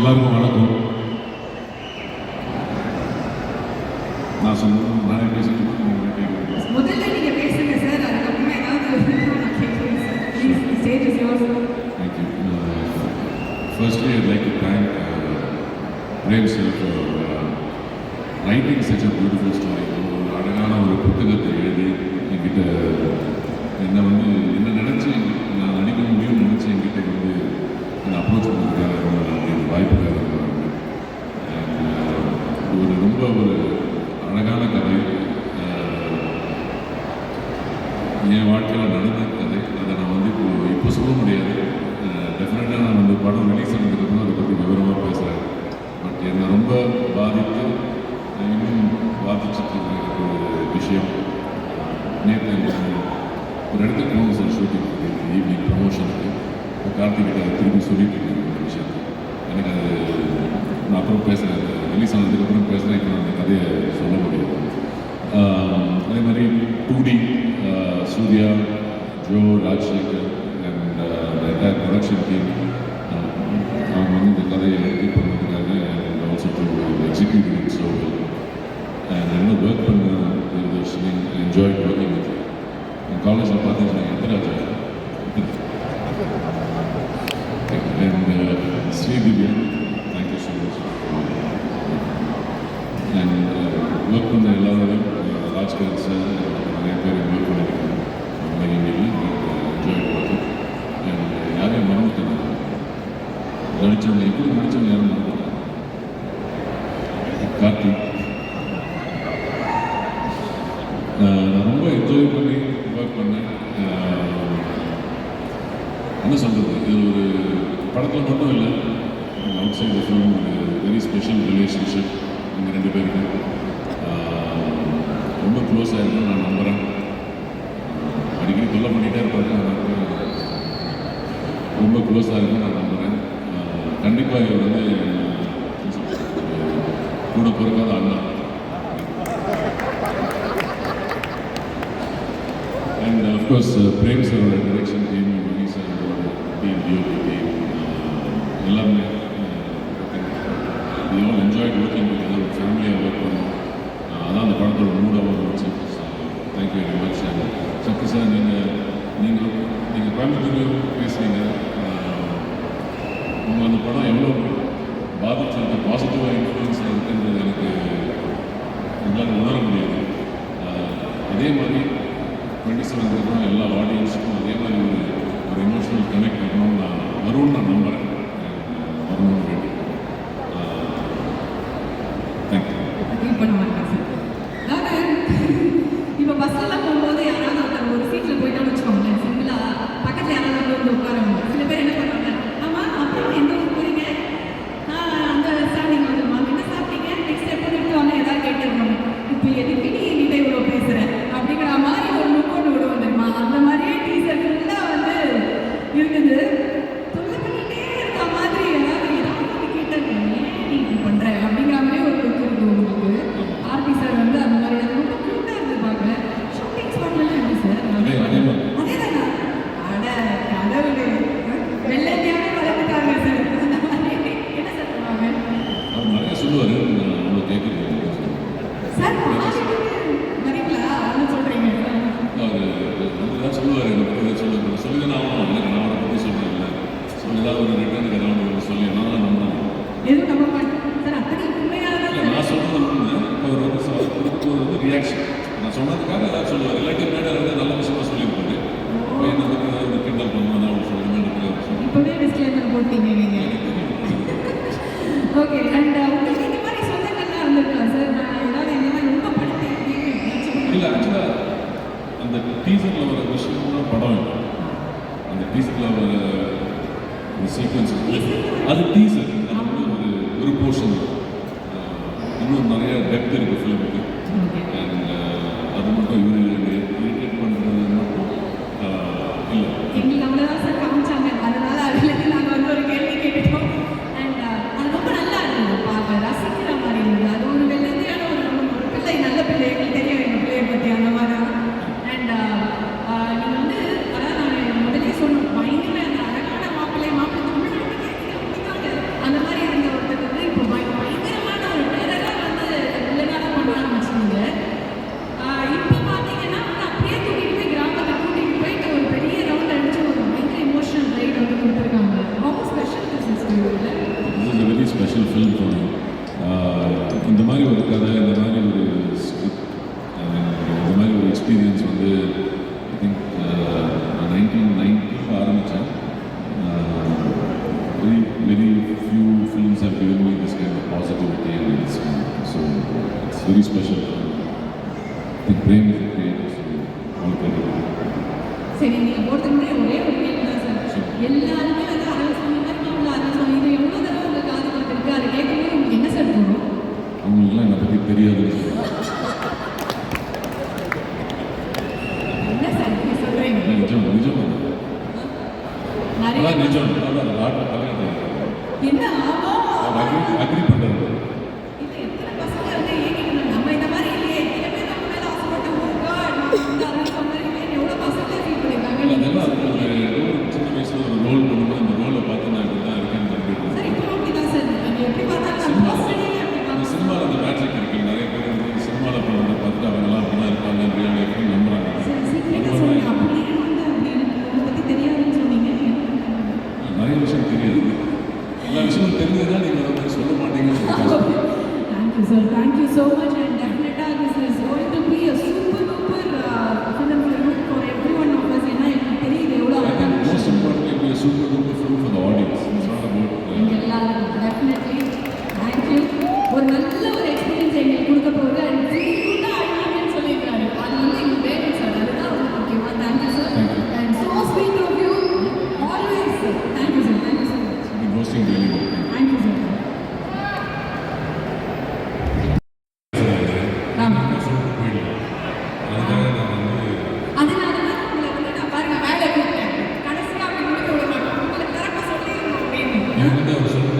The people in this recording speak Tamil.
எல்லாருக்கும் வணக்கம். நான் சொன்னது firstly, I'd like to thank uh, Prem sir for uh, writing such a beautiful story. ஒரு அழகான ஒரு புத்தகத்தை எழுதி என்கிட்ட என்ன வந்து என்ன நினச்சி நான் நடிக்க முடியும்னு நினச்சி என்கிட்ட வந்து என்னை அப்ரோச் பண்ணுறதுக்காக ரொம்ப நன்றி இந்த வாய்ப்புக்காக ரொம்ப நன்றி And, uh, இது ஒரு ரொம்ப ஒரு அழகான கதை Uh, என் வாழ்க்கையில் நடந்த அதை நான் வந்து இப்போ இப்போ சொல்ல முடியாது. டெஃபினட்டாக நான் வந்து படம் ரிலீஸ் ஆனதுக்கப்புறம் அதை பற்றி விவரமாக பேசுகிறேன் பட் என்னை ரொம்ப பாதித்து இன்னும் பாதிச்சுட்டு இருக்கிற ஒரு விஷயம். நேற்று ஒரு இடத்துக்கு போகணும் சார் ஷூட்டிங் ஈவினிங் ப்ரொமோஷனுக்கு கார்த்திகிட்ட அதை திரும்பி சொல்லிட்டு இருக்கேன் இந்த விஷயத்தை. எனக்கு அது நான் அப்புறம் பேசுகிறேன் ரிலீஸ் ஆனதுக்கப்புறம் பேசுகிறேன் இப்போ நான் அந்த கதையை சொல்ல முடியாது. அதே மாதிரி two D Suriya Jo Rajasekar and entire production team அவங்க வந்து இந்த கதையை இது பண்ணதுக்காக and also to execute it so and என்ன ஒர்க் பண்ண என்ஜாய் ஒர்க்கிங் வித் என் காலேஜில் பார்த்தீங்கன்னா Ethiraja and Sridivya thank you so much and work பண்ண எல்லாரும் ராஜ்கர் சார் நிறைய பேர் ஒர்க் பண்ணியிருக்காங்க அவங்க இங்கே என்ஜாய் பண்ணி அண்ட் யாரையும் மறந்துட்டாங்க நடித்தவங்க எப்படி நடித்தவங்க யாரும் கார்த்திக். நான் ரொம்ப என்ஜாய் பண்ணி ஒர்க் பண்ணேன். என்ன சொல்கிறது இது ஒரு படத்தில் மட்டும் இல்லை அவுட் சைட் ஃபிலிம் ஒரு வெரி ஸ்பெஷல் ரிலேஷன்ஷிப் எங்கள் ரெண்டு பேருக்கு. ரொம்ப க்ளோஸ் ஆகிருக்கும் நான் நம்புகிறேன் அடிக்கடி தொல்லை பண்ணிகிட்டே இருப்பாரு ரொம்ப க்ளோஸாக இருக்குன்னு நான் நம்புகிறேன் கண்டிப்பாக இவர் வந்து கூட பிறக்காத அண்ணா. அண்ட் அஃப்கோர்ஸ் பிரேம் சாரோட டிரெக்ஷன் டீம் மணி சாரோட டீம் டிஓபி டீம் எல்லாமே we all enjoy working with ஒரு ஃபேமிலியாக ஒர்க் பண்ணோம் அதான் அந்த படத்தோட மூடாக இருந்துச்சு thank you very much and Sakthi sir நீங்கள் நீங்கள் நீங்கள் கோயம்புத்தூர் பேசுனீங்க. உங்கள் அந்த படம் எவ்வளோ பாதிச்சிருக்கு பாசிட்டிவாக இன்ஃப்ளூயன்ஸ் இருக்குன்றது எனக்கு எங்களால் உணர முடியாது. அதே மாதிரி டுவெண்ட்டி செவன் எல்லா ஆடியன்ஸுக்கும் அதே மாதிரி ஒரு ஒரு எமோஷனல் கனெக்ட் இருக்கணும்னு நான் வரும்னு நான் நம்புகிறேன் வரணும்னு வேண்டி தேங்க்யூ வெயிட் பண்ண மாட்டேன் சார் அதாவது இப்போ பஸ்ஸெல்லாம் போகும்போது யாராவது ஒருத்தர் ஒரு சீட்டில் போயிட்டோம்னு வச்சுக்கோங்களேன் சிம்பிளாக பக்கத்தில் யாராவது வந்து உட்காருவாங்க சில பேர் என்ன பண்ணுவாங்க ஆமாம் அப்புறம் எந்த ஊர் போகிறீங்க நான் அந்த ஸ்டாண்டிங் வந்துருமா என்ன சாப்பிட்டீங்க நெக்ஸ்ட் எப்போ நிறுத்துவாங்க ஏதாவது கேட்டுருவாங்க இப்போ எதுக்கு நீ என்கிட்ட இவ்வளோ பேசுகிற அப்படிங்கிற மாதிரி ஒரு லுக் ஒன்று விடுவோம் தெரியுமா அந்த மாதிரியே டீசர் ஃபுல்லாக வந்து இருக்குது தொல்லை பண்ணிட்டே இருக்க மாதிரி ஏதாவது ஏதாவது கேட்டாங்க ஏன் நீ இப்படி பண்ற அப்படிங்கிற மாதிரி ஒரு லுக் இருக்கு உங்களுக்கு ஆர்பி சார் வந்து அந்த மாதிரி அது ரொம்ப க்யூட்டாக இருந்து பார்க்க ஷூட்டிங் ஸ்பாட்லாம் எப்படி சார் அதே அதே மாதிரி அதேதானா அட கடவுளே வெள்ளையாவே வளர்ந்துட்டாங்க சார் அந்த மாதிரி என்ன சார் பண்ணுவாங்க அவர் நிறைய சொல்லுவார் நான் அவ்வளோ கேட்குறது சார் பாசிட்டிவ் வரீங்களா அப்படின்னு சொல்றீங்க அவர் வந்து சொல்லுவார் எனக்கு பற்றி ஏதாவது சொல்லுவார் சொல்லி தான் ஆகணும் எனக்கு நான் அவரை பற்றி சொல்கிறேன்ல ஸோ ஏதாவது ஒரு ரிட்டர்னுக்கு ஏதாவது ஒன்று சொல்லி நான் நம்புறேன் எதுவும் நம்ப மாட்டேன் சார் அத்தனை உண்மையாக தான் இல்லை சார் நான் சொல்றது ஒன்று அவர் வந்து சொ- கொடுத்தது வந்து ரியாக்ஷன் நான் சொன்னதுக்காக ஏதாவது சொல்லுவார் இல்லாட்டி மேடம் வந்து நல்ல விஷயமா சொல்லியிருப்பாரு பையனை பற்றி ஏதாவது ஒரு கிண்டல் பண்ணுவோம் நான் அவர் சொல்லுவேன் சொல்லி இப்போவே டிஸ்க்ளைமர் போட்டீங்க நீங்கள் ஓகே அண்ட் உங்களுக்கு இந்த மாதிரி சொந்தங்கள்லாம் இருந்திருக்கலாம் சார் நான் ஏதாவது இந்த ரொம்ப படுத்தி இல்லை ஆக்சுவலாக அந்த டீசரில் வர விஷயம்லாம் படம் இல்லை அந்த டீசரில் வர ஒரு சீக்வன்ஸ் அது டீசர் அது வந்து ஒரு ஒரு போர்ஷன் இன்னும் நிறைய டெப்த் இருக்குது ஃபிலிமுக்கு அது மட்டும் very special. The brain is a creator, all can do. சரி நீங்கள் ஒவ்வொருத்தருடைய ஒரே ஒரு சார் எல்லாருமே வந்து அரை சொல்லிட்டு அவங்கள எவ்வளோ தடவை உங்கள் காதுகள் இருக்கு அதை என்ன சார் தோணும் அவங்களுக்குலாம் என்னை பற்றி தெரியாது என்ன சார் நீங்கள் சொல்கிறீங்க நிஜம் நிஜம் நிறைய நிஜம் அதான் என்ன ஆகும் அக்ரி பண்ணுறது எனக்கு தெரியாது. எல்லா விஷயமும் தெரிஞ்சதுதான் நீங்கள் அதை சொல்ல மாட்டீங்கன்னு சொல்லுங்கள் thank you sir thank you so much and hosting really well. Thank you, sir. அதனால பாருங்க வேலை கடைசியாக உங்களுக்கு அவர் சொல்லியிருந்தோம் அப்படின்னு